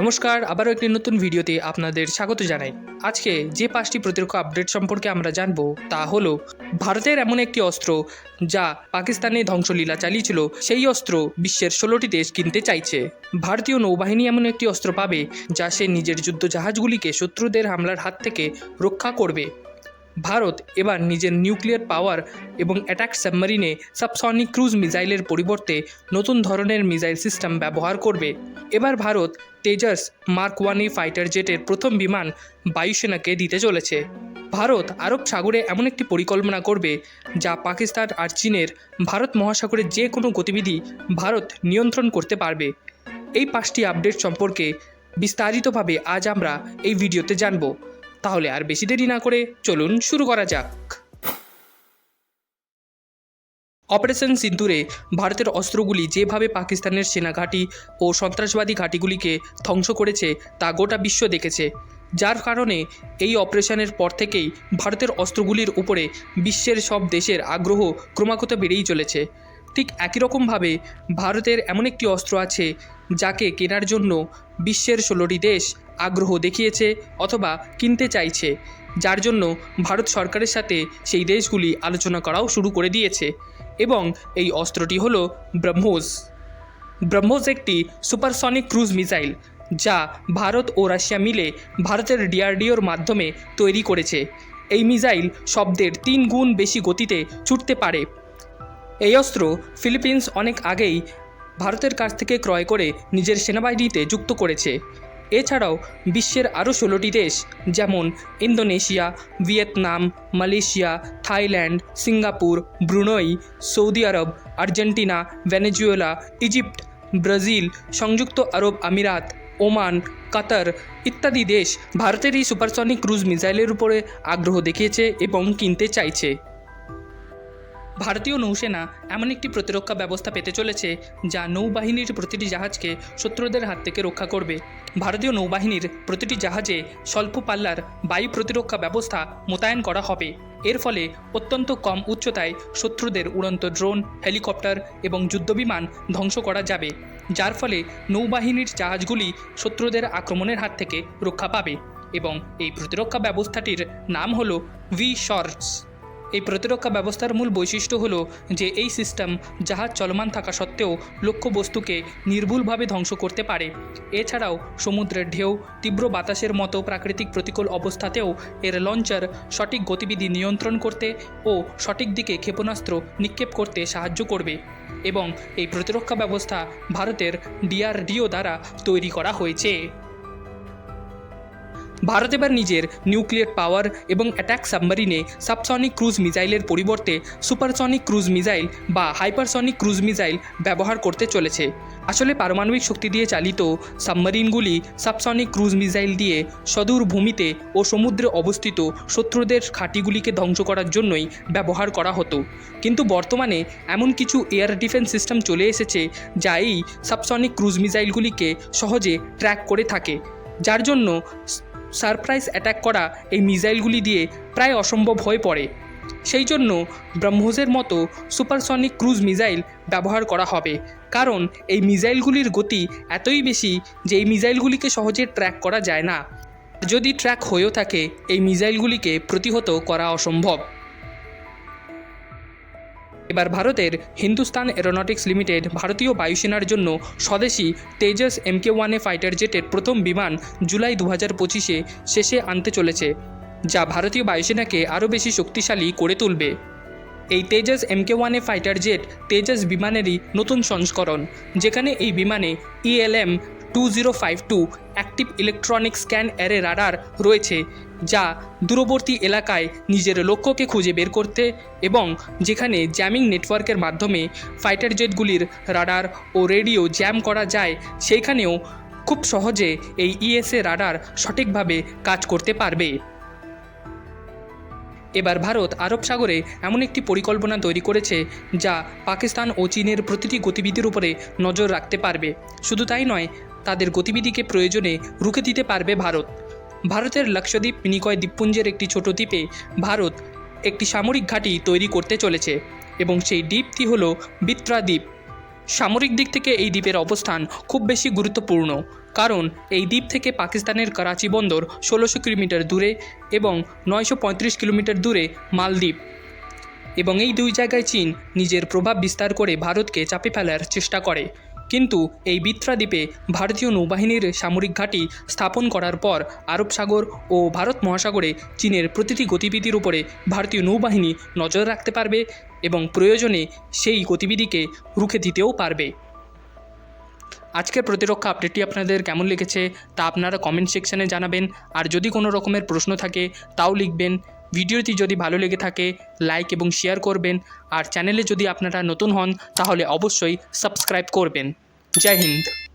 নমস্কার, আবারও একটি নতুন ভিডিওতে আপনাদের স্বাগত জানাই। আজকে যে পাঁচটি প্রতিরক্ষা আপডেট সম্পর্কে আমরা জানব তা হলো, ভারতের এমন একটি অস্ত্র যা পাকিস্তানে ধ্বংসলীলা চালিয়েছিল, সেই অস্ত্র বিশ্বের ষোলোটি দেশ কিনতে চাইছে। ভারতীয় নৌবাহিনী এমন একটি অস্ত্র পাবে যা সে নিজের যুদ্ধ জাহাজগুলিকে শত্রুদের হামলার হাত থেকে রক্ষা করবে। ভারত এবার নিজের নিউক্লিয়ার পাওয়ার এবং অ্যাটাক সাবমারিনে সাবসনিক ক্রুজ মিসাইলের পরিবর্তে নতুন ধরনের মিসাইল সিস্টেম ব্যবহার করবে। এবার Bharat Tejas mark one fighter জেটের প্রথম বিমান বায়ুসেনাকে দিতে চলেছে। ভারত আরব সাগরে এমন একটি পরিকল্পনা করবে যা পাকিস্তান আর চীনের ভারত মহাসাগরের যে কোনো গতিবিধি ভারত নিয়ন্ত্রণ করতে পারবে। এই পাঁচটি আপডেট সম্পর্কে বিস্তারিতভাবে আজ আমরা এই ভিডিওতে জানব। তাহলে আর বেশি দেরি না করে চলুন শুরু করা যাক। অপারেশন সিন্দুরে ভারতের অস্ত্রগুলি যেভাবে পাকিস্তানের সেনা ঘাঁটি ও সন্ত্রাসবাদী ঘাঁটিগুলিকে ধ্বংস করেছে, তা গোটা বিশ্ব দেখেছে। যার কারণে এই অপারেশনের পর থেকেই ভারতের অস্ত্রগুলির উপরে বিশ্বের সব দেশের আগ্রহ ক্রমাগত বেড়েই চলেছে। ঠিক একই রকমভাবে ভারতের এমন একটি অস্ত্র আছে, যাকে কেনার জন্য বিশ্বের ষোলোটি দেশ আগ্রহ দেখিয়েছে অথবা কিনতে চাইছে, যার জন্য ভারত সরকারের সাথে সেই দেশগুলি আলোচনা করাও শুরু করে দিয়েছে। এবং এই অস্ত্রটি হলো ব্রহ্মোস। ব্রহ্মোস একটি সুপারসনিক ক্রুজ মিসাইল, যা ভারত ও রাশিয়া মিলে ভারতের ডিআরডিওর মাধ্যমে তৈরি করেছে। এই মিসাইল শব্দের তিন গুণ বেশি গতিতে ছুটতে পারে। এই অস্ত্র ফিলিপিন্স অনেক আগেই ভারতের কাছ থেকে ক্রয় করে নিজের সেনাবাহিনীতে যুক্ত করেছে। এছাড়াও বিশ্বের আরও ষোলোটি দেশ, যেমন Indonesia, Vietnam, Malaysia, Thailand, Singapore, Brunei, Saudi Arabia, Argentina, Venezuela, Egypt, Brazil, সংযুক্ত আরব আমিরাত, ওমান, কাতার ইত্যাদি দেশ ভারতের এই সুপারসনিক ক্রুজ মিসাইলের উপরে আগ্রহ দেখিয়েছে এবং কিনতে চাইছে। ভারতীয় নৌসেনা এমন একটি প্রতিরক্ষা ব্যবস্থা পেতে চলেছে যা নৌবাহিনীর প্রতিটি জাহাজকে শত্রুদের হাত থেকে রক্ষা করবে। ভারতীয় নৌবাহিনীর প্রতিটি জাহাজে স্বল্প পাল্লার বায়ু প্রতিরক্ষা ব্যবস্থা মোতায়েন করা হবে। এর ফলে অত্যন্ত কম উচ্চতায় শত্রুদের উড়ন্ত ড্রোন, হেলিকপ্টার এবং যুদ্ধবিমান ধ্বংস করা যাবে, যার ফলে নৌবাহিনীর জাহাজগুলি শত্রুদের আক্রমণের হাত থেকে রক্ষা পাবে এবং এই প্রতিরক্ষা ব্যবস্থাটির নাম হলো ভি শর্টস এই প্রতিরক্ষা ব্যবস্থার মূল বৈশিষ্ট্য হলো যে এই সিস্টেম জাহাজ চলমান থাকা সত্ত্বেও লক্ষ্য বস্তুকে নির্ভুলভাবে ধ্বংস করতে পারে। এছাড়াও সমুদ্রের ঢেউ, তীব্র বাতাসের মতো প্রাকৃতিক প্রতিকূল অবস্থাতেও এর লঞ্চার সঠিক গতিবিধি নিয়ন্ত্রণ করতে ও সঠিক দিকে ক্ষেপণাস্ত্র নিক্ষেপ করতে সাহায্য করবে এবং এই প্রতিরক্ষা ব্যবস্থা ভারতের ডিআরডিও দ্বারা তৈরি করা হয়েছে। ভারত এবার নিজের নিউক্লিয়ার পাওয়ার এবং অ্যাটাক সাবমারিনে সাবসনিক ক্রুজ মিসাইলের পরিবর্তে সুপারসনিক ক্রুজ মিসাইল বা হাইপারসনিক ক্রুজ মিসাইল ব্যবহার করতে চলেছে। আসলে পারমাণবিক শক্তি দিয়ে চালিত সাবমারিনগুলি সাবসনিক ক্রুজ মিসাইল দিয়ে সদূর ভূমিতে ও সমুদ্রে অবস্থিত শত্রুদের ঘাঁটিগুলিকে ধ্বংস করার জন্যই ব্যবহার করা হতো। কিন্তু বর্তমানে এমন কিছু এয়ার ডিফেন্স সিস্টেম চলে এসেছে যা এই সাবসনিক ক্রুজ মিসাইলগুলিকে সহজে ট্র্যাক করে থাকে। যার জন্য সারপ্রাইজ অ্যাটাক করা এই মিসাইলগুলি দিয়ে প্রায় অসম্ভব হয়ে পড়ে। সেই জন্য ব্রহ্মোসের মতো সুপারসনিক ক্রুজ মিসাইল ব্যবহার করা হবে। কারণ এই মিসাইলগুলির গতি এতই বেশি যে এই মিসাইলগুলিকে সহজে ট্র্যাক করা যায় না। যদি ট্র্যাক হয়েও থাকে, এই মিসাইলগুলিকে প্রতিহত করা অসম্ভব। এবার ভারতের হিন্দুস্তান এরোনটিক্স লিমিটেড ভারতীয় বায়ুসেনার জন্য স্বদেশি তেজস এমকে ওয়ানে ফাইটার জেটের প্রথম বিমান জুলাই দু হাজার পঁচিশে শেষে আনতে চলেছে, যা ভারতীয় বায়ুসেনাকে আরও বেশি শক্তিশালী করে তুলবে। এই তেজস এমকে ওয়ানে ফাইটার জেট তেজস বিমানেরই নতুন সংস্করণ, যেখানে এই বিমানে E ELM two zero five two active electronic scan array radar রয়েছে, যা দূরবর্তী এলাকায় নিজের লক্ষ্যকে খুঁজে বের করতে এবং যেখানে জ্যামিং নেটওয়ার্কের মাধ্যমে ফাইটার জেটগুলির রাডার ও রেডিও জ্যাম করা যায়, সেইখানেও খুব সহজে এই ইএসএ রাডার সঠিকভাবে কাজ করতে পারবে। এবার ভারত আরব সাগরে এমন একটি পরিকল্পনা তৈরি করেছে, যা পাকিস্তান ও চীনের প্রতিটি গতিবিধির উপরে নজর রাখতে পারবে। শুধু তাই নয় তাদের গতিবিধিকে প্রয়োজনে রুখে দিতে পারবে ভারত। ভারতের লক্ষদ্বীপ মিনিকয় দ্বীপপুঞ্জের একটি ছোট দ্বীপে ভারত একটি সামরিক ঘাঁটি তৈরি করতে চলেছে এবং সেই দ্বীপটি হল বিত্রা দ্বীপ। সামরিক দিক থেকে এই দ্বীপের অবস্থান খুব বেশি গুরুত্বপূর্ণ, কারণ এই দ্বীপ থেকে পাকিস্তানের করাচি বন্দর ষোলোশো কিলোমিটার দূরে এবং নয়শো পঁয়ত্রিশ কিলোমিটার দূরে মালদ্বীপ এবং এই দুই জায়গায় চীন নিজের প্রভাব বিস্তার করে ভারতকে চাপে ফেলার চেষ্টা করে। কিন্তু এই বিত্রা দ্বীপে ভারতীয় নৌবাহিনীর সামরিক ঘাঁটি স্থাপন করার পর আরব সাগর ও ভারত মহাসাগরে চীনের প্রতিটি গতিবিধির উপরে ভারতীয় নৌবাহিনী নজর রাখতে পারবে এবং প্রয়োজনে সেই গতিবিধিকে রুখে দিতেও পারবে। আজকের প্রতিরক্ষা আপডেটটি আপনাদের কেমন লেগেছে তা আপনারা কমেন্ট সেকশনে জানাবেন। আর যদি কোনো রকমের প্রশ্ন থাকে, তাও লিখবেন। ভিডিওটি যদি ভালো লেগে থাকে লাইক এবং শেয়ার করবেন। আর চ্যানেলে যদি আপনারা নতুন হন, তাহলে অবশ্যই সাবস্ক্রাইব করবেন। জয় হিন্দ।